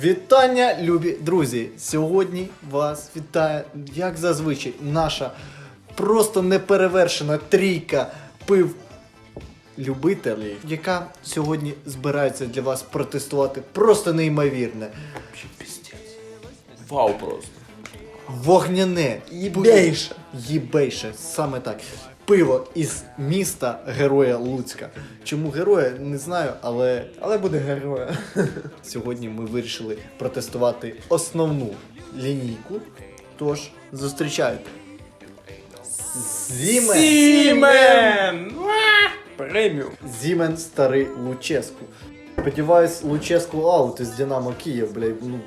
Вітання, любі друзі! Сьогодні вас вітає, як зазвичай, наша просто неперевершена трійка пив любителів, яка сьогодні збирається для вас протестувати просто неймовірне. Вау просто. Вогняне, Їбейше. їбейше, саме так. Пиво із міста Героя Луцька. Чому героя, не знаю, але Але буде героя. Сьогодні ми вирішили протестувати основну лінійку. Тож, зустрічайте. Зімен! Сімен! Преміум. Зімен старий Луческу. Сподіваюсь, Луческу аут із Динамо Київ, блядь. Ну,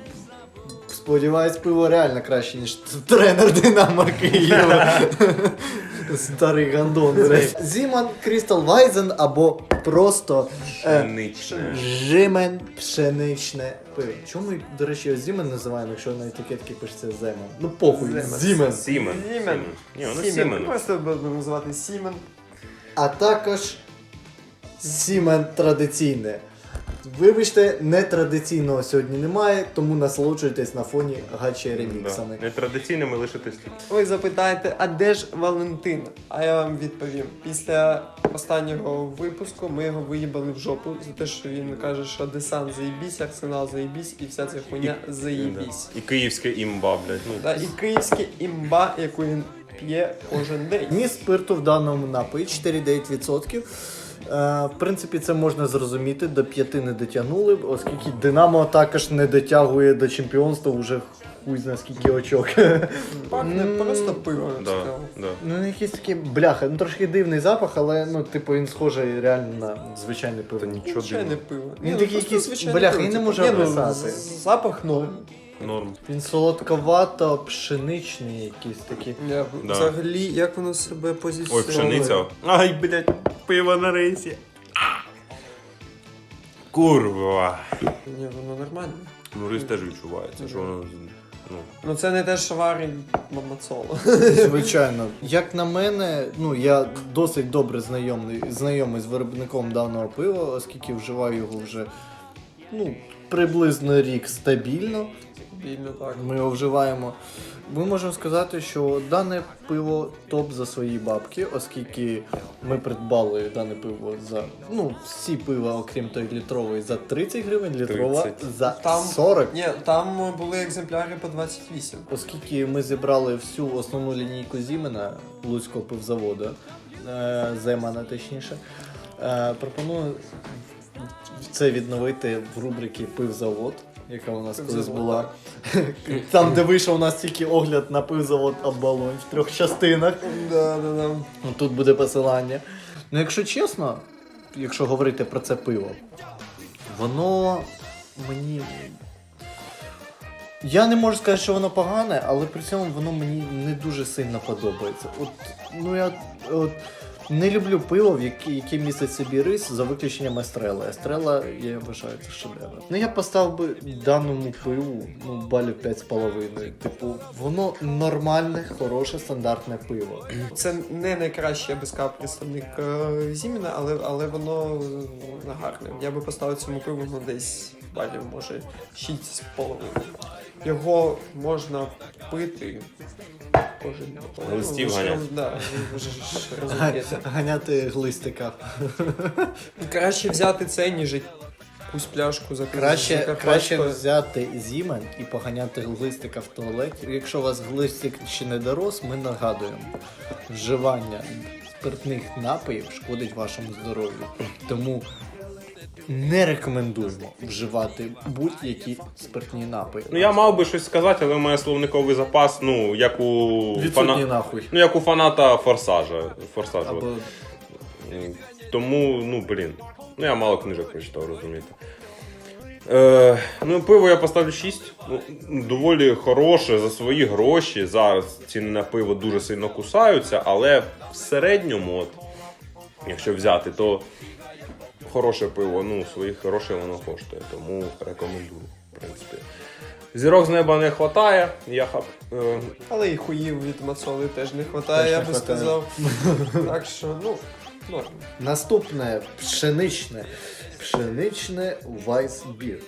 сподіваюсь, пиво реально краще, ніж тренер Динамо Києва. Старий гандон, блядь. Зіман Крістал Вайзен або просто е, Пшеничне. Жимен пшеничне пиво. Чому ми, до речі, його Зімен називаємо, якщо на етикетці пишеться Земен? Ну похуй, Земен. Зімен. Сімен. Сімен. Ні. Сімен. Просто будемо називати Сімен. А також Сімен традиційне. Вибачте, нетрадиційного сьогодні немає, тому насолоджуйтесь на фоні гачі реміксами. Нетрадиційними лишитись тут. Ви запитаєте, а де ж Валентин? А я вам відповім. Після останнього випуску ми його виїбали в жопу за те, що він каже, що десант заєбісь, арсенал заєбісь і вся ця хуйня заєбісь. І київське імба, блядь. Ну, Да, і київська імба, яку він п'є кожен день. Ні спирту в даному напої 4,9%. Е, в принципі, це можна зрозуміти, до 5 не дотягнули, б, оскільки Динамо також не дотягує до чемпіонства вже хуй зна скільки очок. Пахне просто пиво, да, да. Ну, якийсь такий бляха, ну трошки дивний запах, але ну, типу, він схожий реально на звичайне пиво. Та нічого Звичайне дивного. пиво. Він ну, такий просто якийсь- звичайне бляха, пиво, я не типу. можу Ні, ну, описати. з- Запах норм. Норм. Він солодковато пшеничний якийсь такий. Я, Да. Взагалі, як воно себе Ой, позиціонує? пшениця. Ай, блядь, пиво на рейсі. Курва. Ні, воно нормально. Ну, рис теж відчувається, що воно. Ну, Ну це не те, що варить мамацоло. Звичайно, як на мене, ну я досить добре знайомий, знайомий з виробником даного пива, оскільки вживаю його вже ну, приблизно рік стабільно. Більно так. Ми його вживаємо. Ми можемо сказати, що дане пиво топ за свої бабки, оскільки ми придбали дане пиво за ну всі пива, окрім той літрової, за 30 гривень, літрова 30. за Там 40. Ні, там були екземпляри по 28. Оскільки ми зібрали всю основну лінійку Зімена Луцького пивзаводу, е, Земана точніше, е, пропоную це відновити в рубриці Пивзавод, яка у нас колись була. Там, де вийшов у нас тільки огляд на пивзавод Оболонь в трьох частинах. Да, да, да. Ну, Тут буде посилання. Ну, якщо чесно, якщо говорити про це пиво, воно мені. Я не можу сказати, що воно погане, але при цьому воно мені не дуже сильно подобається. От, ну я от, не люблю пиво, в яке, містить собі рис, за виключенням естрела. Естрела, я вважаю, це шедевр. Ну я поставив би даному пиву ну, балів 5,5. Типу, воно нормальне, хороше, стандартне пиво. Це не найкращий, я би сказав, представник е, Зіміна, але, але воно е, гарне. Я би поставив цьому пиву ну, десь балів, може, 6,5. Його можна пити кожен. Листів ганяти. Да, розумієте. Ганяти глистика. Краще взяти це, ніж якусь пляшку за Краще, краще взяти зімен і поганяти глистика в туалеті. Якщо у вас глистик ще не дорос, ми нагадуємо, вживання спиртних напоїв шкодить вашому здоров'ю. Тому не рекомендуємо вживати будь-які спиртні напої. ну я мав би щось сказати, але у мене словниковий запас, ну, як у фана... нахуй. Ну, як у фаната форсажа. Форсажа. Або Тому, ну блін. Ну я мало книжок прочитав, розумієте. Е, ну, пиво я поставлю 6. Ну, доволі хороше за свої гроші. Зараз ціни на пиво дуже сильно кусаються, але в середньому, от, якщо взяти, то хороше пиво, ну, своїх грошей воно коштує. Тому рекомендую, в принципі. Зірок з неба не вистачає. Я хап. Е, Але і хуїв від мацоли теж не вистачає, Теж я не би хватає. сказав. Так що, ну, норм. наступне пшеничне. Пшеничне речі-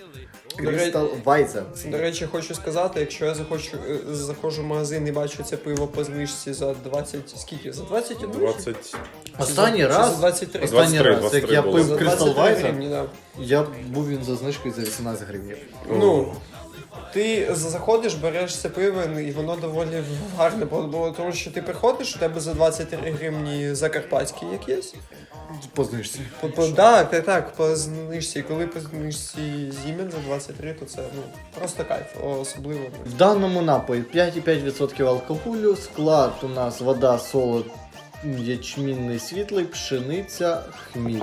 Crystal Weizen. До речі, хочу сказати, якщо я захочу е, заходжу в магазин і бачу це пиво по знижці за 20, скільки? За 21? 20... Останній раз, за 23. останній 23, раз, як я пив Crystal Weizen, я був він за знижкою за 18 гривень. Ну, ти заходиш, береш це пиво, і воно доволі гарне, бо- бо тому що ти приходиш, у тебе за 23 гривні закарпатський якийсь. По знижці. По, по, так, так, так, по знижці. І коли по знижці зімен за 23, то це ну, просто кайф, особливо. В даному напої 5,5% алкоголю, склад у нас вода, солод, ячмінний світлий, пшениця, хміль.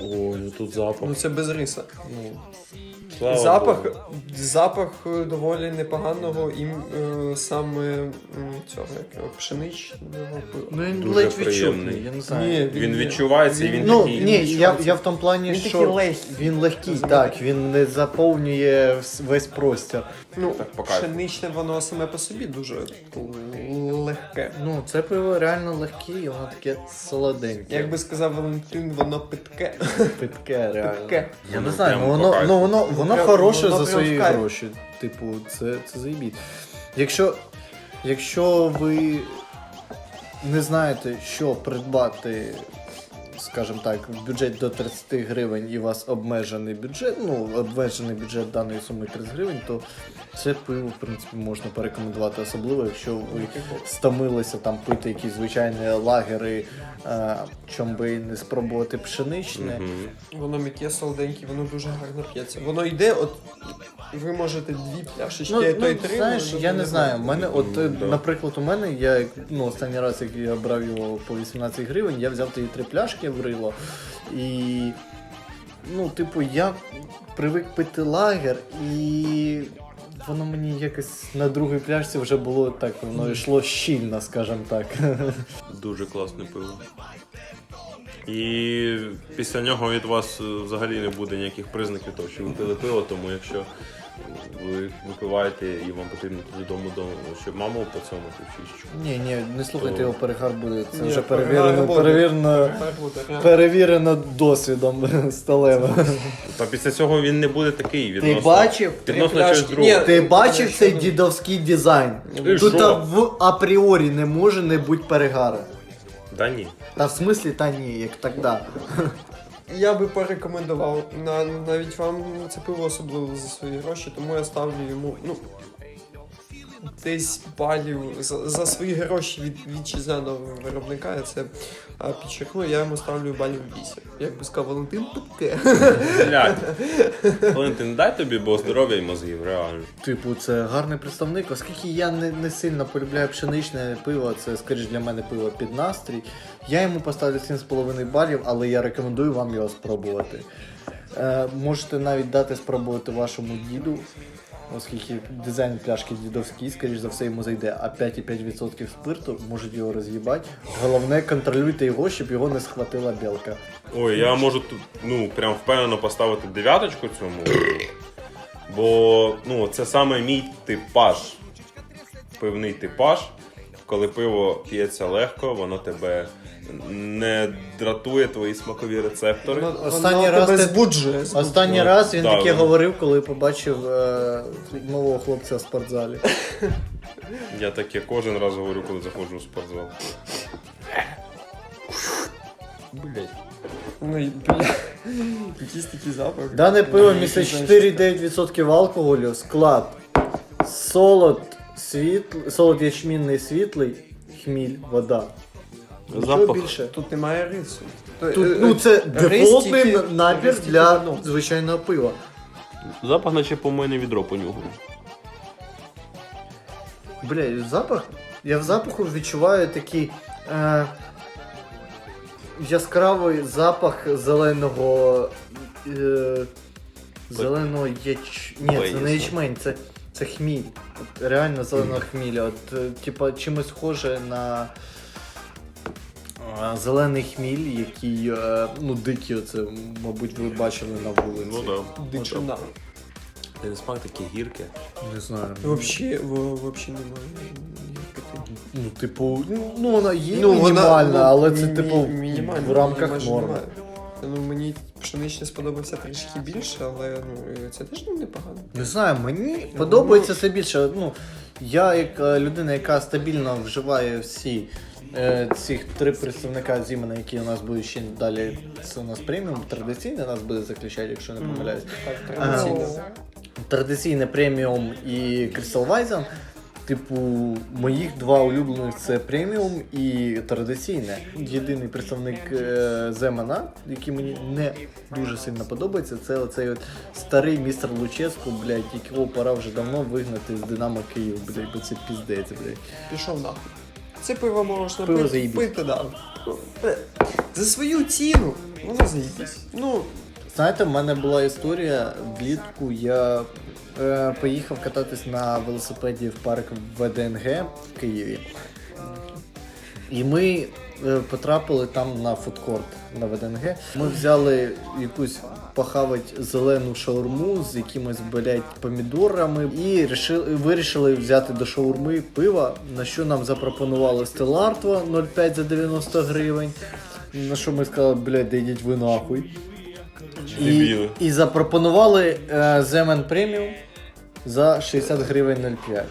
Ой, ну тут запах. Ну це без риса. Ну, Слава запах, Богу. запах е, доволі непоганого і е, саме м, цього як пшеничного пива. ну він Дуже ледь приємний. відчутний, я не знаю. Ні, Він відчувається і він ну, такий. ні, я, я в тому плані, Він що легкий. він легкий, так, він не заповнює вс- весь простір. Ну, Так, по кайфу. пшеничне воно саме по собі дуже легке. Ну, це пиво реально легке, і воно таке солоденьке. Як би сказав Валентин, воно питке. Питке, реально. Питке. Я не знаю, ну воно, ну, воно, воно прям- хороша за свої гроші. Типу, це, це заїбіть. Якщо, якщо ви не знаєте, що придбати, скажімо так, в бюджет до 30 гривень і у вас обмежений бюджет, ну, обмежений бюджет даної суми 30 гривень, то це пиво, в принципі, можна порекомендувати, особливо, якщо ви стомилися там пити якісь звичайні лагери, е, чом би не спробувати пшеничне. Воно м'яке, солоденьке, воно дуже гарно п'ється. Воно йде, от ви можете дві пляшечки, Ну, а то й ну три. знаєш, я не знаю. У мене, от, е, да. наприклад, у мене я ну, останній раз, як я брав його по 18 гривень, я взяв ті три пляшки в рило. І, ну, типу, я привик пити лагер, і воно мені якось на другій пляшці вже було так, воно йшло щільно, скажімо так. Дуже класне пиво. І після нього від вас е, взагалі не буде ніяких признаків того, що ви пили пиво, тому якщо ви випиваєте і вам потрібно додому, дому, щоб маму по цьому фішечку. Ні, ні, не слухайте його, перегар буде. Це Ні, вже перегар перевірено, буде. перевірено, перевірено досвідом сталевим. Та після цього він не буде такий Ти бачив? Відносно чогось пляшки. другого. Ти бачив цей дідовський дизайн? І Тут що? в апріорі не може не бути перегару. Та ні. Та в смислі та ні, як тогда. Я би порекомендував на, навіть вам це пиво особливо за свої гроші, тому я ставлю йому ну, десь балів за, за свої гроші від вітчизняного виробника. Я це а, підчеркну, я йому ставлю балів 8. Як би сказав Валентин. Блядь. Валентин, дай тобі, бо здоров'я і мозгів, реально. Типу, це гарний представник, оскільки я не, не сильно полюбляю пшеничне пиво, це скоріш для мене пиво під настрій. Я йому поставлю 7,5 балів, але я рекомендую вам його спробувати. Е, можете навіть дати спробувати вашому діду, оскільки дизайн пляшки дідовський, скоріш за все, йому зайде, а 5,5% спирту можуть його роз'їбати. Головне, контролюйте його, щоб його не схватила білка. Ой, я можу тут, ну, прям впевнено поставити дев'яточку цьому. Бо ну, це саме мій типаж. Пивний типаж. Коли пиво п'ється легко, воно тебе не дратує твої смакові рецептори. Воно- Останній воно раз тебе ти- збуджує. Останній Ну, раз він да, таке воно. говорив, коли побачив е, нового хлопця в спортзалі. Я таке кожен раз говорю, коли заходжу в спортзал. Блять. Ну, і, бля, якийсь такий запах. Дане пиво Ну, містить знаєш, 4,9% алкоголю, склад, солод, світл, солод ячмінний світлий, хміль, вода. Нічого Запах. більше. Тут немає рису. То- Тут, е, ну, це рис дефолтний тільки- набір рис тільки в для одному. звичайного пива. Запах, наче по мене відро понюхав. Бля, запах. Я в запаху відчуваю такий е, яскравий запах зеленого. Е, зеленого яч... Ні, це не ячмень, це, це хміль. От, реально зеленого хміля. От, е, типа, чимось схоже на зелений хміль, який, е, ну, дикий, оце, мабуть, ви бачили на вулиці. Ну да. Дичина. Ти не смак таке гірке. Не знаю. Вообще, в- немає. Ну, типу, ну, ну вона є Ну, мінімальна, ну, але це, мі- типу, мінімальна, в рамках норми. Ну, мені пшеничний сподобався трішки більше, але ну, це теж непогано. Не знаю, мені подобається це більше. Ну, я як е, людина, яка стабільно вживає всі цих три представника Зімена, які у нас будуть ще далі. Це у нас преміум, традиційний нас буде заключати, якщо не помиляюсь. Так, традиційно. Традиційне преміум і Crystal Weizen. Типу, моїх два улюблених це преміум і традиційне. Єдиний представник е, Земана, який мені не дуже сильно подобається, це оцей от старий містер Луческу, блядь, якого пора вже давно вигнати з Динамо Київ, блядь, бо це піздець, блядь. Пішов нахуй. Це пиво можна Пиво пити, пити, да. За свою ціну воно заїбись. Ну, Знаєте, в мене була історія влітку. Я е, поїхав кататись на велосипеді в парк ВДНГ в Києві. І ми е, потрапили там на фудкорт на ВДНГ. Ми взяли якусь похавать зелену шаурму з якимось, блядь, помідорами і рішили, вирішили взяти до шаурми пива, на що нам запропонували Стелартва 0,5 за 90 гривень. На що ми сказали, блядь, да йдіть ви нахуй. І, Дебіли. і запропонували е, Земен преміум за 60 гривень 0,5.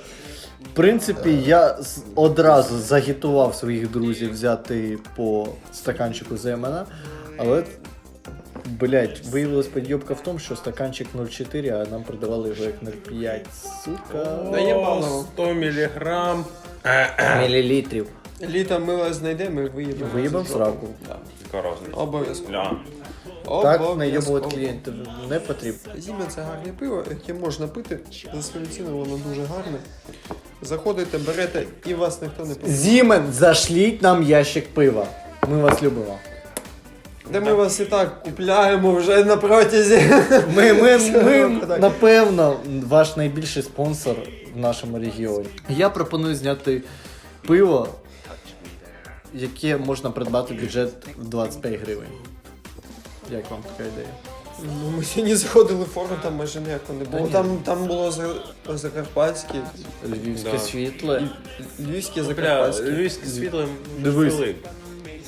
В принципі, я з- одразу загітував своїх друзів взяти по стаканчику Земена, але, блять, виявилась підйобка в тому, що стаканчик 0,4, а нам продавали його як 0,5. Сука. Да О, 100 міліграм. Мілілітрів. літо мила знайдемо і виїбемо. Виїбем з сраку. Да. Обов'язково. Бля. Так найобувати клієнтів не потрібно. Зім'я це гарне пиво, яке можна пити. За свою ціну воно дуже гарне. Заходите, берете і вас ніхто не поможе. Зімен, зашліть нам ящик пива. Ми вас любимо. Де ми вас і так купляємо вже на протязі. Ми, ми, ми напевно, ваш найбільший спонсор в нашому регіоні. Я пропоную зняти пиво, яке можна придбати бюджет в 25 гривень. Як вам така ідея? Ну, ми сьогодні заходили в форум, там майже ніякого не було. Там, там було за- закарпатське, Львівське Да. світле. львівське, Бля, закарпатське. львівське світло Дивись.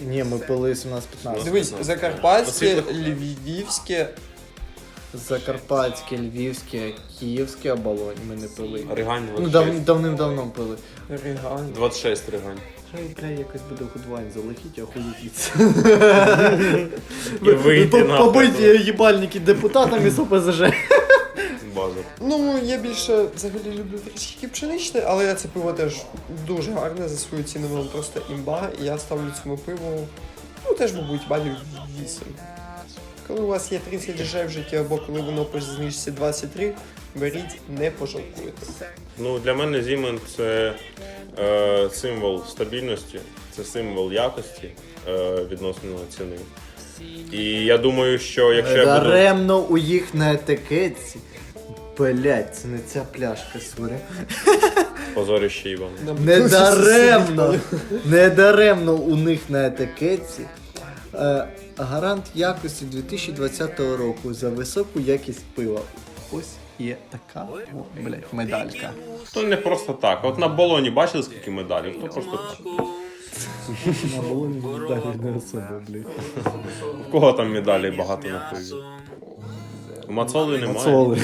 Ні, ми пили 17-15. Дивись, закарпатське, львівське. Закарпатське, львівське, київське оболонь ми не пили. Ригань Ну, 26. дав, давним-давно пили. Ригань. 26 ригань. Хай, бля, якось буде гудвайн залетіть, а охуїть. І вийти на Побиті їбальники депутатами з ОПЗЖ. Базу. Ну, я більше взагалі люблю трішки пшеничне, але це пиво теж дуже гарне за свою ціну, воно просто імба. І я ставлю цьому пиву, ну теж, мабуть, балів 8. Коли у вас є 30 дешев в житті, або коли воно по знижці 23, беріть, не пожалкуєте. Ну, для мене Зімен це е, символ стабільності, це символ якості е, відносно ціни. І я думаю, що якщо я буду. Даремно у їх на етикетці. Блять, це не ця пляшка, сорі. Позоріще Іван. Не даремно, не даремно у них на етикетці. Е, гарант якості 2020 року за високу якість пива. Ось є така о, блядь, медалька. То не просто так. От на болоні бачили скільки медалів, то просто так. На балоні медалі не особо, блядь. У кого там медалей багато на пиві? У Мацоли немає. Мацоли.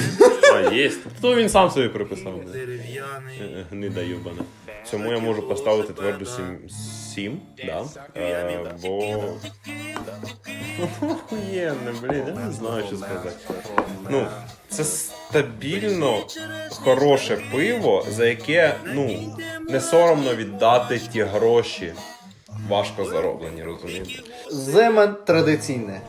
А, є. То він сам собі приписав. Е, Не даю бане. Цьому я можу поставити тверду 7, 7 да? Е, бо. Охуєнне, блін, я не знаю, що сказати. Ну, це стабільно хороше пиво, за яке ну, не соромно віддати ті гроші. Важко зароблені, розумієте? Земен традиційне.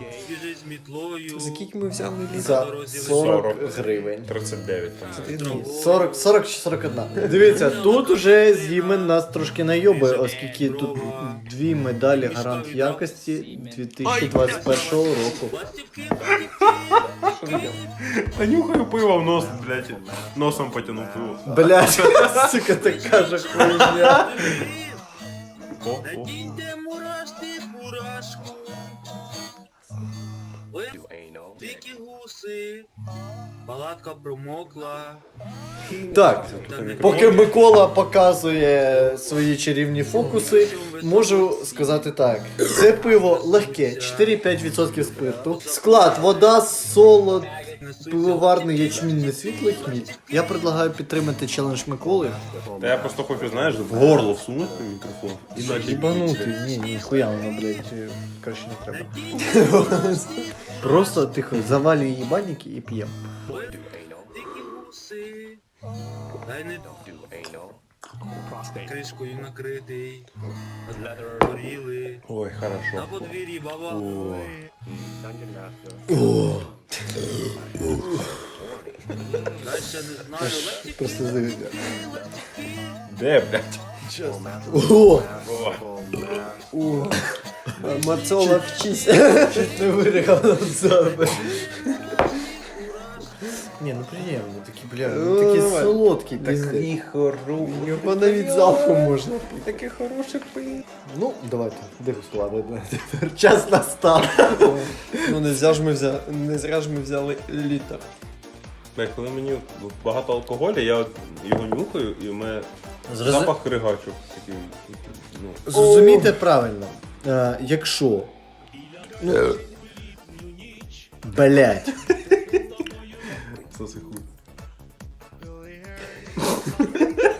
За скільки ми взяли літо? За 40 гривень. 39 там. Ні, 40, 40 чи 41. Дивіться, тут уже Зімен нас трошки найобує, оскільки тут дві медалі гарант якості 2021 року. А нюхаю пиво в нос, блядь. Носом потянув пиво. Блять, сука, така же хуйня. О, мурашки, мурашку. Ой, Дикі гуси палатка промокла. Так, поки Микола показує свої чарівні фокуси, можу сказати так: це пиво легке, 4-5% спирту. Склад, вода, солод, пивоварний ячмінний світлий хміль. Я предлагаю підтримати челендж Миколи. Та я просто хочу, знаєш, в горло всунути мікрофон. Іначе Їбанутий, ні, ні, хуя воно, блядь, краще не треба. Просто тихо, завалюй їбальники і не кришкою накритий, горіли, Ой, на хорошо. подвір'ї баба. О. Не Просто завідя. Де, блядь? О! О. Мацола вчись. Чуть не вирігав на себе. Ні, ну приємно, такі, бля, ну, Ну, такі давай. солодкі, так. хору. Його навіть залпу можна. Таке хороше пиво. Ну, давайте, дегустувати. Тепер час настав. Ну не зря ж ми взяли, не зря ж ми взяли літр. Блядь, коли мені багато алкоголю, я от його нюхаю і в мене Зроз- запах ригачу. Такий, ну. Зрозумійте правильно, е, якщо. Ну, блять. Соси хуй.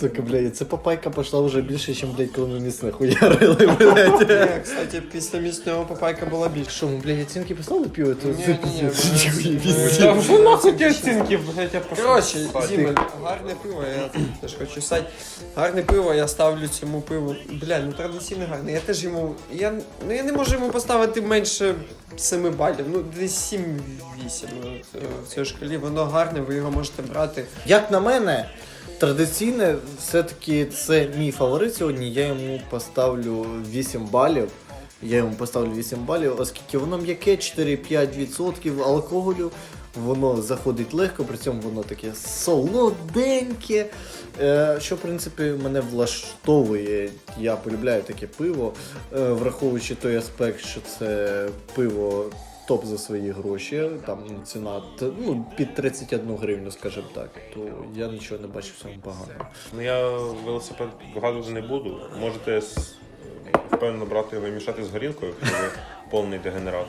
Сука, блядь, це папайка пошла вже більше, ніж, блядь, коли ми міць нахуярили, блядь. Кстати, після міцного папайка була більше. Що, ми, блядь, оцінки поставили пиво? Ні, типу, типу, типу, Та ні, вже нахуй ті оцінки, блядь, я пошел. Коротше, Діма, гарне пиво, я теж хочу стати. Гарне пиво, я ставлю цьому пиву. Бля, ну традиційно гарне. Я теж йому. Я, ну, я не можу йому поставити менше 7 балів. Ну, десь 7 8 ну, е, в цій шкалі. Воно гарне, ви його можете брати. Як на мене, традиційне все-таки це мій фаворит сьогодні. Я йому поставлю 8 балів. Я йому поставлю 8 балів, оскільки воно м'яке, 4-5% алкоголю. Воно заходить легко, при цьому воно таке солоденьке. Е, що, в принципі, мене влаштовує. Я полюбляю таке пиво, е, враховуючи той аспект, що це пиво топ за свої гроші. Там ціна ну, під 31 гривню, скажімо так. То я нічого не бачу в цьому поганого. Ну я велосипед вгадувати не буду. Можете с- впевнено брати його і мішати з горілкою, якщо ви повний дегенерат.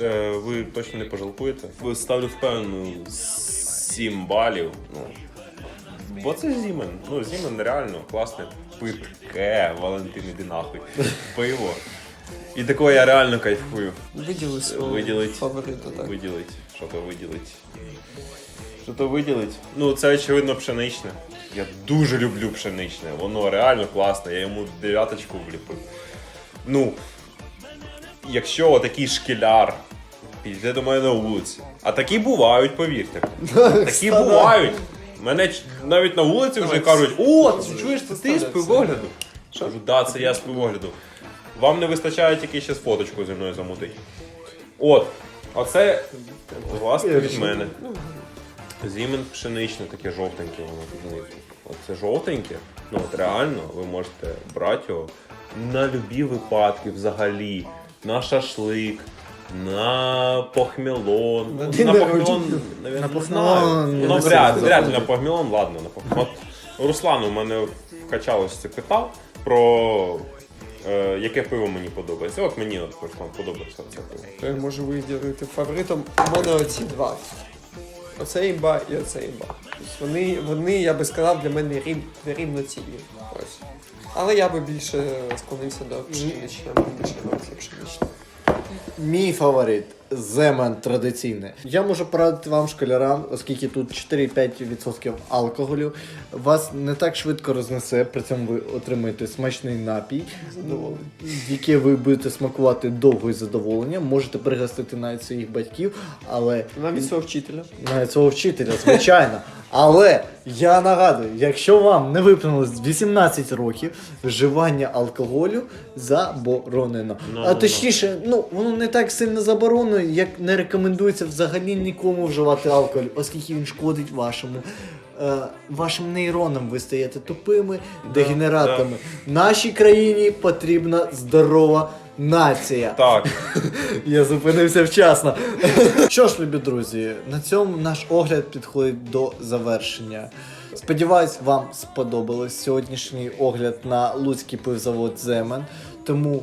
Е, Ви точно не пожалкуєте. Ви ставлю впевнену 7 балів. Ну, бо це Зімен. Ну, Зімен реально класне питке, Валентин, іди нахуй. Пиво. І такого я реально кайфую. Виділи свого Виділить. фаворита, так. Виділить. Що то виділить. Що то виділить? Ну, це очевидно пшеничне. Я дуже люблю пшеничне. Воно реально класне, я йому дев'яточку вліпив. Ну, якщо отакий шкіляр підійде до мене на вулиці, а такі бувають, повірте. Такі бувають. Мене навіть на вулиці вже кажуть, о, ти чуєш, це ти з пивогляду? Кажу, да, це я з пивогляду. Вам не вистачає тільки ще з фоточкою зі мною замутити. От, оце власне від мене. Зімен пшеничне, таке жовтеньке воно тут знизу. Оце жовтеньке, ну от реально ви можете брати його на любі випадки взагалі. На шашлик, на похмелон. На на похмелон, навіть На похмелон Ну, вряд, вряд ли на похмелон, ладно, на похмелон. Руслан у мене вкачалось це питав про е, яке пиво мені подобається. От мені наприклад, подобається це пиво. То я можу виділити фаворитом у мене оці два. Оце імба і оце імба. Тобто вони, вони, я би сказав, для мене рів, рівноцінні. Ось. Але я би більше склонився до пшеничного, більше до пшеничного. Мій фаворит Земан традиційне. Я можу порадити вам школярам, оскільки тут 4-5% алкоголю. Вас не так швидко рознесе, при цьому ви отримаєте смачний напій, який ви будете смакувати довго і задоволення. Можете пригостити навіть своїх батьків, але Навіть свого вчителя. навіть свого вчителя, звичайно. Але я нагадую, якщо вам не виповнилось 18 років, вживання алкоголю заборонено. Ну, а ну, точніше, ну воно не так сильно заборонено, як не рекомендується взагалі нікому вживати алкоголь, оскільки він шкодить вашому. е, Вашим нейронам ви стаєте тупими, дегенератами. Нашій країні потрібна здорова нація. Так. Я зупинився вчасно. Що ж, любі друзі, на цьому наш огляд підходить до завершення. Сподіваюсь, вам сподобалось сьогоднішній огляд на Луцький пивзавод Земен. Тому,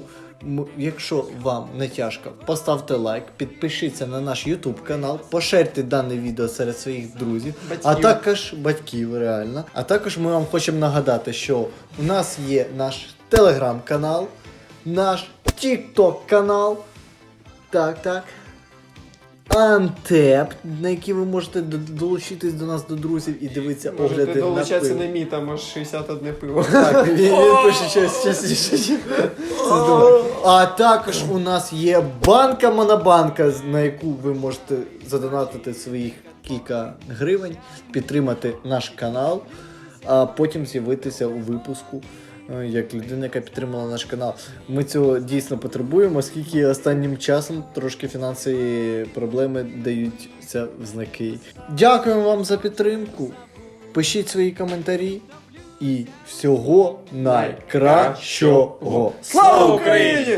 якщо вам не тяжко, поставте лайк, підпишіться на наш YouTube канал, поширте дане відео серед своїх друзів, а також батьків, реально. А також ми вам хочемо нагадати, що у нас є наш телеграм-канал, наш TikTok канал. Так, так. Антеп, на який ви можете долучитись до нас до друзів і дивитися Можете огляди на долучатися пиво. на мій, там аж 61 пиво. Так, він, він пише щось частіше. ніж це здорово. А також у нас є банка Монобанка, з- на яку ви можете задонатити своїх кілька гривень, підтримати наш канал, а потім з'явитися у випуску. Е, Як людина, яка підтримала наш канал. Ми цього дійсно потребуємо, оскільки останнім часом трошки фінансові проблеми даються в знаки. Дякуємо вам за підтримку. Пишіть свої коментарі і всього найкращого. Слава Україні!